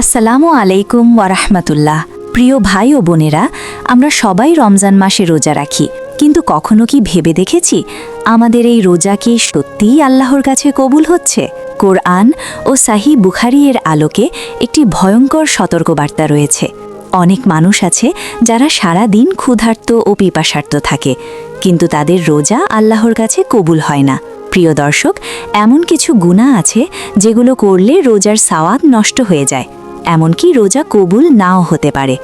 আসসালামু আলাইকুম ওয়ারাহমাতুল্লাহ প্রিয় ভাই ও বোনেরা, আমরা সবাই রমজান মাসে রোজা রাখি, কিন্তু কখনো কি ভেবে দেখেছি আমাদের এই রোজা কি সত্যিই আল্লাহর কাছে কবুল হচ্ছে? কোরআন ও সাহি বুখারি এর আলোকে একটি ভয়ঙ্কর সতর্কবার্তা রয়েছে। অনেক মানুষ আছে যারা সারা দিন ক্ষুধার্ত ও পিপাসার্ত থাকে, কিন্তু তাদের রোজা আল্লাহর কাছে কবুল হয় না। প্রিয় দর্শক, এমন কিছু গুণা আছে যেগুলো করলে রোজার সাওয়াব নষ্ট হয়ে যায়। এমনকি রোজা কবুল নাও হতে পারে।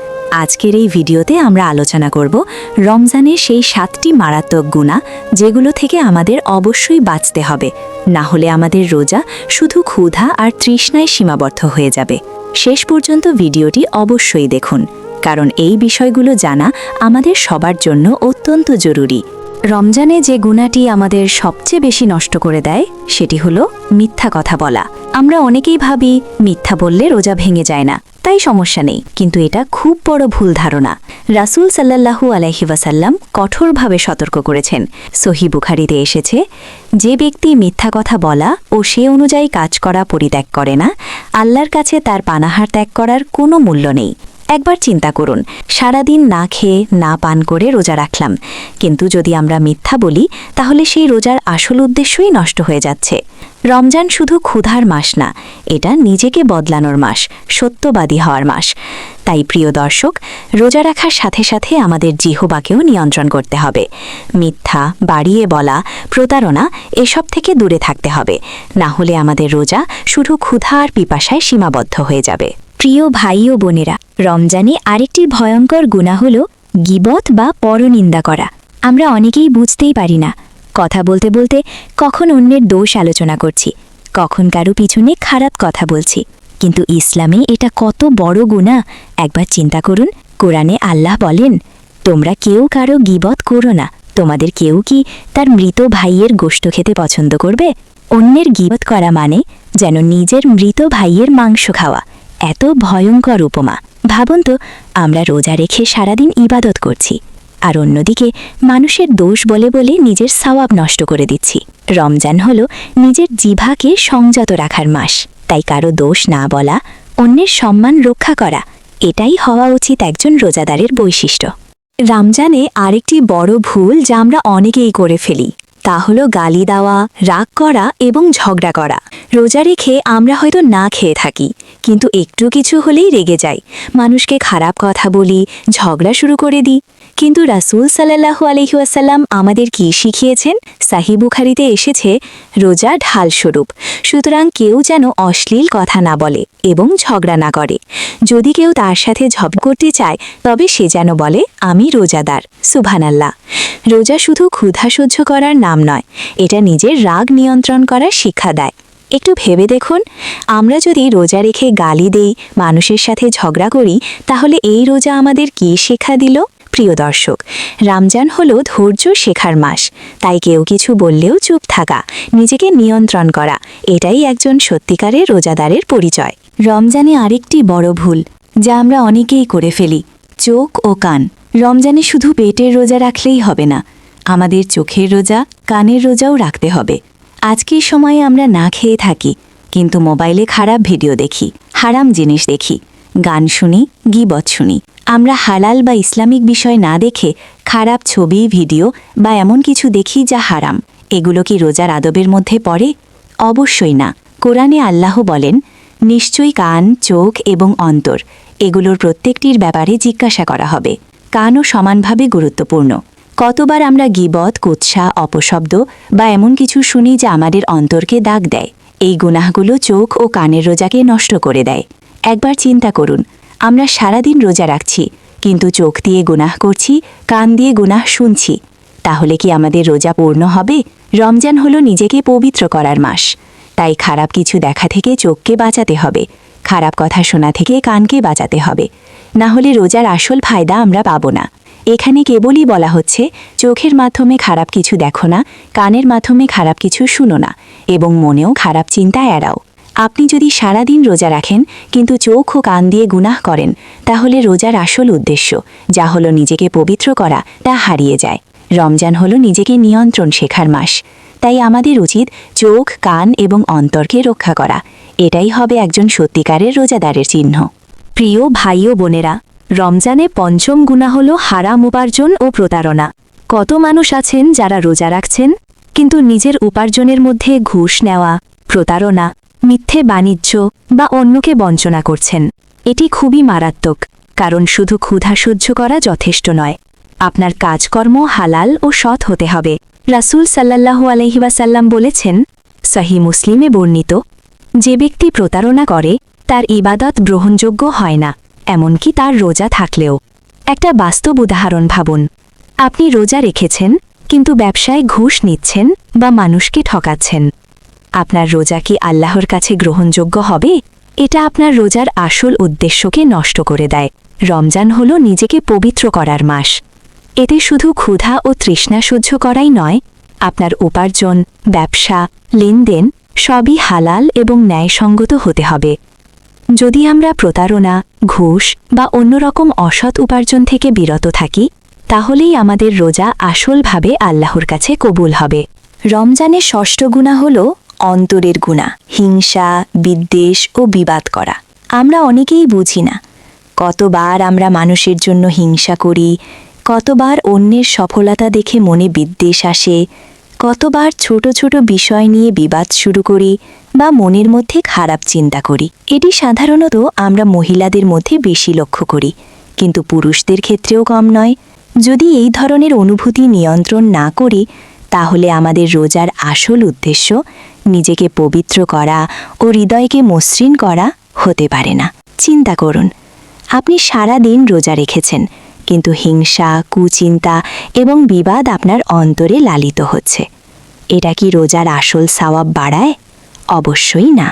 আজকের এই ভিডিওতে আমরা আলোচনা করব রমজানের সেই সাতটি মারাত্মক গুণা যেগুলো থেকে আমাদের অবশ্যই বাঁচতে হবে। না হলে আমাদের রোজা শুধু ক্ষুধা আর তৃষ্ণায় সীমাবদ্ধ হয়ে যাবে। শেষ পর্যন্ত ভিডিওটি অবশ্যই দেখুন, কারণ এই বিষয়গুলো জানা আমাদের সবার জন্য অত্যন্ত জরুরি। রমজানে যে গুণাটি আমাদের সবচেয়ে বেশি নষ্ট করে দেয়, সেটি হলো মিথ্যা কথা বলা। আমরা অনেকেই ভাবি, মিথ্যা বললে রোজা ভেঙে যায় না। তাই সমস্যা নেই, কিন্তু এটা খুব বড় ভুল ধারণা। রাসুল সাল্লাহু আলাইহি ওয়াসাল্লাম কঠোরভাবে সতর্ক করেছেন। সহি বুখারিতে এসেছে, যে ব্যক্তি মিথ্যা কথা বলা ও সে অনুযায়ী কাজ করা পরিত্যাগ করে না, আল্লাহর কাছে তার পানাহার ত্যাগ করার কোনো মূল্য নেই। একবার চিন্তা করুন, সারাদিন না খেয়ে না পান করে রোজা রাখলাম। কিন্তু যদি আমরা মিথ্যা বলি, তাহলে সেই রোজার আসল উদ্দেশ্যই নষ্ট হয়ে যাচ্ছে। রমজান শুধু ক্ষুধার মাস না, এটা নিজেকে বদলানোর মাস, সত্যবাদী হওয়ার মাস। তাই প্রিয় দর্শক, রোজা রাখার সাথে সাথে আমাদের জিহবাকেও নিয়ন্ত্রণ করতে হবে। মিথ্যা, বাড়িয়ে বলা, প্রতারণা, এসব থেকে দূরে থাকতে হবে। না হলে আমাদের রোজা শুধু ক্ষুধা আর পিপাসায় সীমাবদ্ধ হয়ে যাবে। প্রিয় ভাই ও বোনেরা, রমজানে আরেকটি ভয়ঙ্কর গুণা হল গিবত বা পরনিন্দা করা। আমরা অনেকেই বুঝতেই পারি না। কথা বলতে বলতে কখন অন্যের দোষ আলোচনা করছি, কখন কারও পিছনে খারাপ কথা বলছি। কিন্তু ইসলামে এটা কত বড় গুণা একবার চিন্তা করুন, কোরআনে আল্লাহ বলেন, তোমরা কেউ কারও গিবত করো না। তোমাদের কেউ কি তার মৃত ভাইয়ের গোষ্ঠ খেতে পছন্দ করবে? অন্যের গিবত করা মানে যেন নিজের মৃত ভাইয়ের মাংস খাওয়া। এত ভয়ঙ্কর উপমা। ভাবুন তো আমরা রোজা রেখে সারাদিন ইবাদত করছি, আর অন্যদিকে মানুষের দোষ বলে বলে নিজের সওয়াব নষ্ট করে দিচ্ছি। রমজান হল নিজের জিভাকে সংযত রাখার মাস, তাই কারও দোষ না বলা, অন্যের সম্মান রক্ষা করা, এটাই হওয়া উচিত একজন রোজাদারের বৈশিষ্ট্য। রমজানে আরেকটি বড় ভুল যা আমরা অনেকেই করে ফেলি তা হলো গালি দেওয়া, রাগ করা এবং ঝগড়া করা। রোজা রেখে আমরা হয়তো না খেয়ে থাকি, কিন্তু একটু কিছু হলেই রেগে যাই। মানুষকে খারাপ কথা বলি, ঝগড়া শুরু করে দিই। কিন্তু রাসূল সাল্লাহু আলহিউসাল্লাম আমাদের কি শিখিয়েছেন? সাহি বুখারিতে এসেছে, রোজা ঢালস্বরূপ। সুতরাং কেউ যেন অশ্লীল কথা না বলে এবং ঝগড়া না করে। যদি কেউ তার সাথে ঝগ করতে চায়, তবে সে যেন বলে, আমি রোজাদার। সুবহানাল্লাহ। রোজা শুধু ক্ষুধা সহ্য করার নাম নয়, এটা নিজের রাগ নিয়ন্ত্রণ করার শিক্ষা দেয়। একটু ভেবে দেখুন, আমরা যদি রোজা রেখে গালি দেই, মানুষের সাথে ঝগড়া করি, তাহলে এই রোজা আমাদের কী শিক্ষা দিল? প্রিয় দর্শক, রমজান হলো ধৈর্য শেখার মাস। তাই কেউ কিছু বললেও চুপ থাকা, নিজেকে নিয়ন্ত্রণ করা, এটাই একজন সত্যিকারের রোজাদারের পরিচয়। রমজানে আরেকটি বড় ভুল, যা আমরা অনেকেই করে ফেলি, চোখ ও কান। রমজানে শুধু পেটের রোজা রাখলেই হবে না, আমাদের চোখের রোজা, কানের রোজাও রাখতে হবে। আজকের সময়ে আমরা না খেয়ে থাকি, কিন্তু মোবাইলে খারাপ ভিডিও দেখি, হারাম জিনিস দেখি, গান শুনি, গিবত শুনি। আমরা হালাল বা ইসলামিক বিষয় না দেখে খারাপ ছবি, ভিডিও বা এমন কিছু দেখি যা হারাম। এগুলো কি রোজার আদবের মধ্যে পড়ে? অবশ্যই না। কোরআনে আল্লাহ বলেন, নিশ্চয়ই কান, চোখ এবং অন্তর, এগুলোর প্রত্যেকটির ব্যাপারে জিজ্ঞাসা করা হবে। কানও সমানভাবে গুরুত্বপূর্ণ। কতবার আমরা গিবত, কুৎসা, অপশব্দ বা এমন কিছু শুনি যা আমাদের অন্তরকে দাগ দেয়। এই গুনাহগুলো চোখ ও কানের রোজাকে নষ্ট করে দেয়। একবার চিন্তা করুন আমরা সারাদিন রোজা রাখছি, কিন্তু চোখ দিয়ে গুনাহ করছি, কান দিয়ে গুনাহ শুনছি। তাহলে কি আমাদের রোজা পূর্ণ হবে? রমজান হলো নিজেকে পবিত্র করার মাস। তাই খারাপ কিছু দেখা থেকে চোখকে বাঁচাতে হবে, খারাপ কথা শোনা থেকে কানকে বাঁচাতে হবে। না হলে রোজার আসল ফায়দা আমরা পাব না। এখানে কেবলই বলা হচ্ছে, চোখের মাধ্যমে খারাপ কিছু দেখো না, কানের মাধ্যমে খারাপ কিছু শুনো না, এবং মনেও খারাপ চিন্তা এড়াও। আপনি যদি সারাদিন রোজা রাখেন, কিন্তু চোখ ও কান দিয়ে গুনাহ করেন, তাহলে রোজার আসল উদ্দেশ্য, যা হলো নিজেকে পবিত্র করা, তা হারিয়ে যায়। রমজান হলো নিজেকে নিয়ন্ত্রণ শেখার মাস। তাই আমাদের উচিত চোখ, কান এবং অন্তরকে রক্ষা করা। এটাই হবে একজন সত্যিকারের রোজাদারের চিহ্ন। প্রিয় ভাই ও বোনেরা, রমজানে পঞ্চম গুণা হল হারাম উপার্জন ও প্রতারণা। কত মানুষ আছেন যারা রোজা রাখছেন, কিন্তু নিজের উপার্জনের মধ্যে ঘুষ নেওয়া, প্রতারণা মিথ্যে বাণিজ্য বা অন্যকে বঞ্চনা করছেন। এটি খুবই মারাত্মক, কারণ শুধু ক্ষুধা সহ্য করা যথেষ্ট নয়, আপনার কাজকর্ম হালাল ও সৎ হতে হবে। রাসূল সাল্লাল্লাহু আলহিবাসাল্লাম বলেছেন সহি মুসলিমে বর্ণিত, যে ব্যক্তি প্রতারণা করে, তার ইবাদত গ্রহণযোগ্য হয় না, এমনকি তার রোজা থাকলেও। একটা বাস্তব উদাহরণ ভাবুন। আপনি রোজা রেখেছেন, কিন্তু ব্যবসায় ঘুষ নিচ্ছেন বা মানুষকে ঠকাচ্ছেন। আপনার রোজা কি আল্লাহর কাছে গ্রহণযোগ্য হবে? এটা আপনার রোজার আসল উদ্দেশ্যকে নষ্ট করে দেয়। রমজান হল নিজেকে পবিত্র করার মাস। এতে শুধু ক্ষুধা ও তৃষ্ণা সহ্য করাই নয়, আপনার উপার্জন, ব্যবসা, লেনদেন সবই হালাল এবং ন্যায়সঙ্গত হতে হবে। যদি আমরা প্রতারণা, ঘুষ বা অন্যরকম অসৎ উপার্জন থেকে বিরত থাকি, তাহলেই আমাদের রোজা আসলভাবে আল্লাহর কাছে কবুল হবে। রমজানের ষষ্ঠ গুণা হল অন্তরের গুণা, হিংসা, বিদ্বেষ ও বিবাদ করা। আমরা অনেকেই বুঝি না। কতবার আমরা মানুষের জন্য হিংসা করি, কতবার অন্যের সফলতা দেখে মনে বিদ্বেষ আসে, কতবার ছোট ছোট বিষয় নিয়ে বিবাদ শুরু করি বা মনের মধ্যে খারাপ চিন্তা করি। এটি সাধারণত আমরা মহিলাদের মধ্যে বেশি লক্ষ্য করি, কিন্তু পুরুষদের ক্ষেত্রেও কম নয়। যদি এই ধরনের অনুভূতি নিয়ন্ত্রণ না করি তাহলে আমাদের রোজার আসল উদ্দেশ্য নিজেকে পবিত্র করা ও হৃদয়কে মসৃণ করা হতে পারে না। চিন্তা করুন, আপনি সারা দিন রোজা রেখেছেন, কিন্তু হিংসা, কুচিন্তা এবং বিবাদ আপনার অন্তরে লালিত হচ্ছে। এটা কি রোজার আসল সাওয়াব বাড়ায়? অবশ্যই না।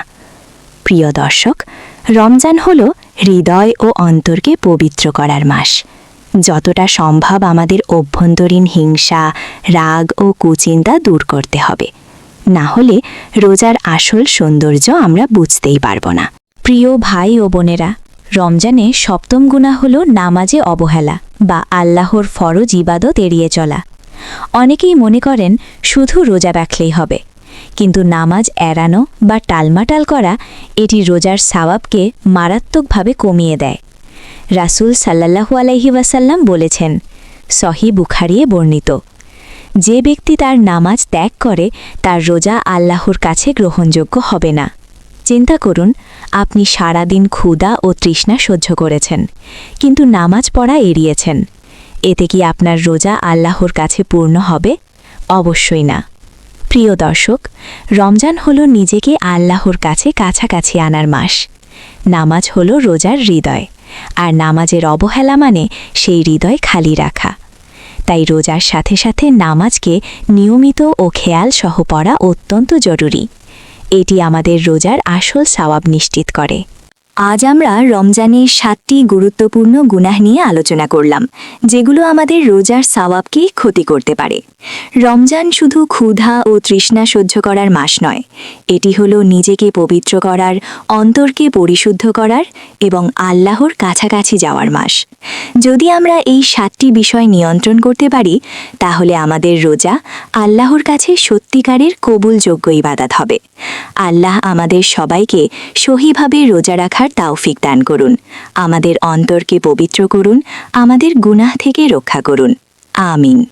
প্রিয় দর্শক, রমজান হল হৃদয় ও অন্তরকে পবিত্র করার মাস। যতটা সম্ভব আমাদের অভ্যন্তরীণ হিংসা, রাগ ও কুচিন্তা দূর করতে হবে। না হলে রোজার আসল সৌন্দর্য আমরা বুঝতেই পারব না। প্রিয় ভাই ও বোনেরা, রমজানে সপ্তম গুণা হল নামাজে অবহেলা বা আল্লাহর ফরজ ইবাদত এড়িয়ে চলা। অনেকেই মনে করেন শুধু রোজা রাখলেই হবে, কিন্তু নামাজ এড়ানো বা টালমাটাল করা এটি রোজার সাওয়াবকে মারাত্মকভাবে কমিয়ে দেয়। রাসূল সাল্লাল্লাহু আলাইহি ওয়াসাল্লাম বলেছেন সহি বুখারিয়ে বর্ণিত। যে ব্যক্তি তার নামাজ ত্যাগ করে, তার রোজা আল্লাহর কাছে গ্রহণযোগ্য হবে না। চিন্তা করুন, আপনি সারাদিন ক্ষুধা ও তৃষ্ণা সহ্য করেছেন, কিন্তু নামাজ পড়া এড়িয়েছেন। এতে কি আপনার রোজা আল্লাহর কাছে পূর্ণ হবে? অবশ্যই না। প্রিয় দর্শক, রমজান হল নিজেকে আল্লাহর কাছে কাছাকাছি আনার মাস। নামাজ হল রোজার হৃদয়। আর নামাজের অবহেলা মানে সেই হৃদয় খালি রাখা। তাই রোজার সাথে সাথে নামাজকে নিয়মিত ও খেয়াল সহ পড়া অত্যন্ত জরুরি। এটি আমাদের রোজার আসল সওয়াব নিশ্চিত করে। আজ আমরা রমজানের সাতটি গুরুত্বপূর্ণ গুনাহ নিয়ে আলোচনা করলাম, যেগুলো আমাদের রোজার সাওয়াবকে ক্ষতি করতে পারে। রমজান শুধু ক্ষুধা ও তৃষ্ণা সহ্য করার মাস নয়, এটি হলো নিজেকে পবিত্র করার, অন্তরকে পরিশুদ্ধ করার এবং আল্লাহর কাছাকাছি যাওয়ার মাস। যদি আমরা এই সাতটি বিষয় নিয়ন্ত্রণ করতে পারি, তাহলে আমাদের রোজা আল্লাহর কাছে সত্যিকারের কবুলযোগ্য ইবাদাত হবে। আল্লাহ আমাদের সবাইকে সহিভাবে রোজা রাখার তাওফিক দান করুন। আমাদের অন্তরকে পবিত্র করুন আমাদের গুনাহ থেকে রক্ষা করুন। আমিন।